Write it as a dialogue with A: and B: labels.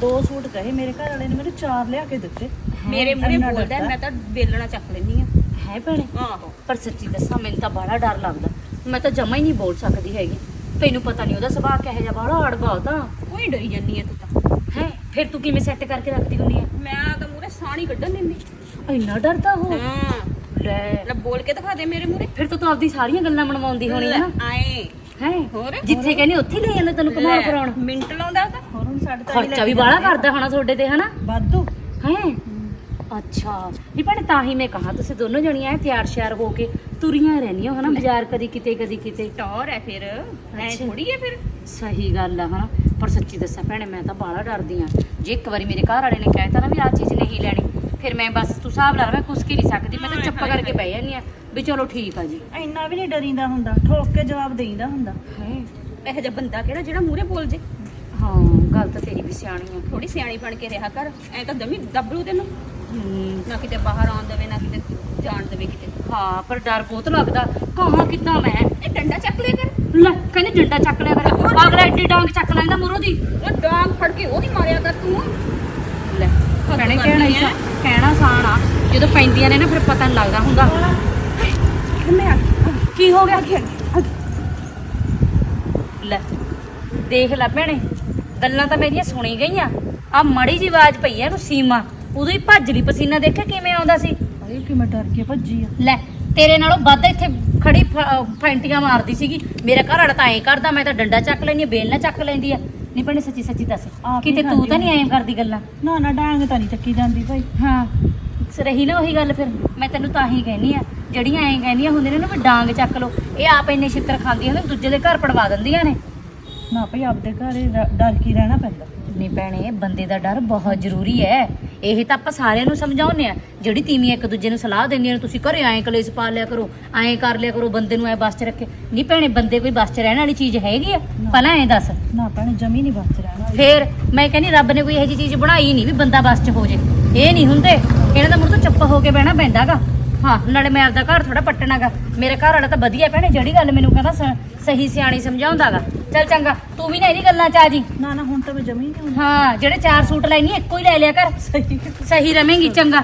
A: ਦੋ ਸੂਟ ਕਹੇ ਮੇਰੇ ਘਰ ਵਾਲੇ ਨੇ ਮੈਨੂੰ ਚਾਰ ਲਿਆ ਕੇ ਦਿੱਤੇ।
B: ਮੇਰੇ ਮੂਹਰੇ
A: ਇੰਨਾ
B: ਬੋਲਦਾ
A: ਡਰਦਾ।
B: ਮੈਂ ਤਾਂ ਬੇਲਣਾ ਚੱਕ ਲੈਣੀ ਆ
C: ਹੈ ਭੈਣੇ।
B: ਆਹੋ।
C: ਪਰ ਸੱਚੀ ਦੱਸਾਂ ਮੈਨੂੰ ਤਾਂ ਬੜਾ ਡਰ ਲੱਗਦਾ। ਮੈਂ ਤਾਂ ਜਮਾ ਹੀ ਨਹੀਂ ਬੋਲ ਸਕਦੀ ਹੈਗੀ। ਤੈਨੂੰ ਪਤਾ ਨਹੀਂ ਉਹਦਾ ਸੁਭਾਅ ਕਿਹੋ ਜਿਹਾ ਬੜਾ ਅੜਗਾ ਉਹਦਾ
B: ਕੋਈ ਡਰੀ ਜੰਨੀ ਆ ਤੂੰ ਤਾਂ।
C: ਹੈ? ਫਿਰ ਤੂੰ ਕਿਵੇਂ ਸੈੱਟ ਕਰਕੇ ਰੱਖਦੀ ਹੁੰਨੀ ਆ
B: ਮੈਂ ਤਾਂ ਮੂਹਰੇ ਸਾਣੀ ਕੱਢਣ ਦਿੰਦੀ।
C: ਇੰਨਾ ਡਰਦਾ ਉਹ?
B: ਹਾਂ।
C: ਲੈ।
B: ਲੈ ਬੋਲ ਕੇ ਦਿਖਾ ਦੇ ਮੇਰੇ ਮੂਹਰੇ।
C: ਫਿਰ ਤਾਂ ਤੂੰ ਆਪਦੀ ਸਾਰੀਆਂ ਗੱਲਾਂ ਮਨਵਾਉਂਦੀ ਹੋਣੀ ਹੈ ਨਾ।
B: ਆਏ।
C: ਹੈ?
B: ਹੋਰ?
C: ਜਿੱਥੇ ਕਹਿੰਦੀ ਉੱਥੇ ਲੈ ਜਾਂਦਾ ਤੈਨੂੰ ਕਮਾਲ
B: ਲੈ,
C: ਕਰਾਉਣ
B: ਮਿੰਟ ਲਾਉਂਦਾ ਉਹ ਤਾਂ।
A: ਹੋਰ ਹੁਣ ਸਾਡੇ ਤਾਂ
C: ਖਰਚਾ ਵੀ ਬਾਹਲਾ ਕਰਦਾ ਹੋਣਾ ਤੁਹਾਡੇ ਤੇ ਹਨਾ?
A: ਵਾਧੂ।
C: ਹੈ? ਅੱਛਾ। ਨਹੀਂ ਭੈਣੇ ਤਾਂ ਹੀ ਮੈਂ ਕਹਾ ਤੁਸੀਂ ਦੋਨੋਂ ਜਣੀਆਂ ਐ ਤਿਆਰ ਸ਼ਿਆਰ ਹੋ ਕੇ ਤੁਰੀਆਂ ਰਹਿੰਦੀਆਂ ਹਨਾ ਬਾਜ਼ਾਰ ਕਦੀ ਕਿਤੇ ਕਦੀ ਕਿਤੇ।
B: ਟੌਰ ਹੈ ਫਿਰ। ਐ। ਥੋੜੀ ਹੈ ਫਿਰ।
C: ਸਹੀ ਗੱਲ ਆ ਹਨਾ। ਪਰ ਸੱਚੀ ਦੱਸਾਂ ਭੈਣੇ ਮੈਂ ਤਾਂ ਬਾਹਲਾ ਡਰਦੀ ਆ। ਜੇ ਇੱਕ ਵਾਰੀ ਮੇਰੇ ਘਰ ਵਾਲੇ ਨੇ ਕਹਿਤਾ ਨਾ ਵੀ ਆਹ ਚੀਜ਼ ਨਹੀਂ ਲੈਣੀ ਫਿਰ ਮੈਂ ਬਸ ਤੂੰ ਹਿਸਾਬ ਲਾ ਲੈ ਮੈਂ ਕੁਛ ਕੀ ਨਹੀਂ ਸਕਦੀ ਮੈਂ ਤਾਂ ਚੁੱਪ ਕਰਕੇ ਬਹਿ ਜਾਂਦੀ ਆ। ਵੀ ਚਲੋ ਠੀਕ ਆ ਜੀ।
A: ਇੰਨਾ ਵੀ ਨਹੀਂ ਡਰੀਂਦਾ ਹੁੰਦਾ ਠੋਕ ਕੇ ਜਵਾਬ ਦੇਈਦਾ ਹੁੰਦਾ।
C: ਹੈ।
B: ਇਹੋ ਜਿਹਾ ਬੰਦਾ ਕਿਹੜਾ ਜਿਹੜਾ ਮੂਹਰੇ ਬੋਲ ਜੇ?
C: ਹਾਂ ਗੱਲ ਤਾਂ ਤੇਰੀ ਵੀ ਸਿਆਣੀ ਆ।
B: ਥੋੜੀ ਸਿਆਣੀ ਬਣ ਕੇ ਰਿਹਾ ਕਰ ਐ ਤਾਂ ਦਮੀ ਦੱਬਲੂ ਤੈਨੂੰ। ਨਾ ਕਿਤੇ ਬਾਹਰ ਆਉਣ ਦੇਵੇ ਨਾ ਕਿਤੇ ਜਾਣ ਦੇਵੇ ਕਿਤੇ।
C: ਹਾਂ ਪਰ ਡਰ ਬਹੁਤ ਲੱਗਦਾ। ਕਹਾਂ ਕਿੱਦਾਂ ਮੈਂ?
B: ਇਹ ਡੰਡਾ ਚੱਕ ਲਿਆ ਕਰ।
C: ਲੈ ਕਹਿੰਦੇ ਡੰਡਾ ਚੱਕ ਲਿਆ ਕਰ। ਅਗਲਾ ਐਡੀ ਡਾਂਗ ਚੱਕ ਲੈਂਦਾ ਮੂਰੋਂ ਦੀ।
B: ਉਹ ਡਾਂਗ ਫੜ ਕੇ ਉਹਦੀ ਮਾਰਿਆ ਕਰ ਤੂੰ।
C: ਲੈ ਕਹਿਣਾ ਕਹਿਣਾ ਹੀ
B: ਐ।
C: ਸਾ- ਕਹਿਣਾ ਸਾਨ ਆ। ਜਦੋਂ ਪੈਂਦੀਆਂ ਨੇ ਨਾ ਫਿਰ ਪਤਾ ਨਹੀਂ ਲੱਗਦਾ ਹੁੰਦਾ।
B: ਮੈਂ
C: ਕੀ ਹੋ ਗਿਆ ਲੈ ਦੇਖ ਲੈ ਭੈਣੇ ਗੱਲਾਂ ਤਾਂ ਮੇਰੀਆਂ ਸੁਣੀ ਗਈਆਂ। ਆ ਮੜੀ ਜੀ ਆਵਾਜ਼ ਪਈ ਐ ਨੂੰ ਸੀਮਾ ਉਦੋਂ ਹੀ ਭੱਜ ਲਈ ਪਸੀਨਾ ਦੇਖਿਆ ਕਿਵੇਂ ਆਉਂਦਾ ਸੀ।
A: ਅਰੇ ਕਿਵੇਂ ਡਰ ਕੇ ਭੱਜੀ ਆ।
C: ਲੈ ਤੇਰੇ ਨਾਲੋਂ ਵੱਧ ਇੱਥੇ ਖੜੀ ਫ- ਫੈਂਟੀਆਂ ਮਾਰਦੀ ਸੀਗੀ। ਮੇਰਾ ਘਰ ਵਾਲਾ ਤਾਂ ਐਂ ਕਰਦਾ ਮੈਂ ਤਾਂ ਡੰਡਾ ਚੱਕ ਲੈਂਦੀ ਆ ਬੇਲ ਨਾ ਚੱਕ ਲੈਂਦੀ ਆ। ਨਹੀਂ ਭੈਣੇ ਸੱਚੀ ਸੱਚੀ ਦੱਸ
A: ਆਪ ਹੀ
C: ਕਿਤੇ ਤੂੰ
A: ਖਾਂਦੀ
C: ਤਾਂ ਨਹੀਂ ਐਂ ਕਰਦੀ ਗੱਲਾਂ?
A: ਨਾ ਨਾ ਡਾਂਗ ਤਾਂ ਨਹੀਂ ਚੱਕੀ ਜਾਂਦੀ ਭਾਈ।
C: ਹਾਂ। ਰਹੀ ਨਾ ਉਹੀ ਗੱਲ ਫਿਰ। ਮੈਂ ਤੈਨੂੰ ਤਾਂ ਹੀ ਕਹਿਨੀ ਆ ਜਿਹੜੀਆਂ ਐਂ ਕਹਿੰਦੀਆਂ ਹੁੰਦੀਆਂ ਨੇ ਨਾ ਵੀ ਡਾਂਗ ਚੱਕ ਲੋ ਇਹ ਆਪ ਇੰਨੇ ਛਿੱਤਰ ਖਾਂਦੀਆਂ ਨੇ ਦੂਜੇ ਦੇ ਘਰ ਪੜਵਾ ਦਿੰਦੀਆਂ ਨੇ।
A: ਨਾ ਭਾਈ ਆਪਦੇ ਘਰੇ ਰ- ਡਰ ਕੀ ਰਹਿਣਾ ਪੈਂਦਾ?
C: ਨਹੀਂ ਭੈਣੇ ਬੰਦੇ ਦਾ ਡਰ ਬਹੁਤ ਜ਼ਰੂਰੀ ਹੈ ਇਹ ਤਾਂ ਆਪਾਂ ਸਾਰਿਆਂ ਨੂੰ ਸਮਝਾਉਂਦੇ ਆ। ਜਿਹੜੀ ਤੀਵੀਂ ਇੱਕ ਦੂਜੇ ਨੂੰ ਸਲਾਹ ਦਿੰਦੀਆਂ ਨੇ ਤੁਸੀਂ ਘਰੇ ਐਂ ਕਲੇਸ਼ ਪਾ ਲਿਆ ਕਰੋ ਐਂ ਕਰ ਲਿਆ ਕਰੋ ਬੰਦੇ ਨੂੰ ਐ ਬਸ 'ਚ ਰੱਖੇ। ਨਹੀਂ ਭੈਣੇ ਬੰਦੇ ਕੋਈ ਬਸ 'ਚ ਰਹਿਣ ਵਾਲੀ ਚੀਜ਼ ਹੈਗੀ ਆ? ਪਹਿਲਾਂ ਐਂ ਦੱਸ।
A: ਨਾ ਭੈਣੇ ਜਮੀ ਨਹੀਂ ਬਚ ਰਹਿਣਾ
C: ਫੇਰ ਮੈਂ ਕਹਿੰਦੀ ਰੱਬ ਨੇ ਕੋਈ ਇਹੋ ਜਿਹੀ ਚੀਜ਼ ਬਣਾਈ ਨਹੀਂ ਵੀ ਬੰਦਾ ਬਸ 'ਚ ਹੋ ਜੇ। ਇਹ ਨਹੀਂ ਹੁੰਦੇ। ਇਹਨਾਂ ਦਾ ਮੁੜ ਤੋਂ ਚੱਪ ਹੋ ਕੇ ਬਹਿਣਾ ਪੈਂਦਾਗਾ। ਹਾਂ ਨਾਲੇ ਮੈਂ ਆਪਦਾ ਘਰ ਥੋੜਾ ਪੱਟਣਾਗਾ। ਮੇਰੇ ਘਰ ਵਾਲਾ ਤਾਂ ਵਧੀਆ ਭੈਣੇ ਜਿਹੜੀ ਗੱਲ ਮੈਨੂੰ ਕਹਿੰਦਾ ਸ- ਸਹੀ ਸਿਆਣੀ ਸਮਝਾਉਂਦਾਗਾ। ਚੱਲ ਚੰਗਾ ਤੂੰ ਵੀ ਨਾ ਇਹਦੀ ਗੱਲਾਂ 'ਚ ਆ ਜੀ।
A: ਨਾ ਨਾ ਹੁਣ ਤਾਂ ਮੈਂ ਜਮੀ ਨਹੀਂ
C: ਹਾਂ ਜਿਹੜੇ ਚਾਰ ਸੂਟ ਲੈਣੀ ਇੱਕੋ ਹੀ ਲੈ ਲਿਆ ਕਰ।
A: ਸਹੀ।
C: ਸਹੀ ਰਵੇਂਗੀ ਚੰਗਾ।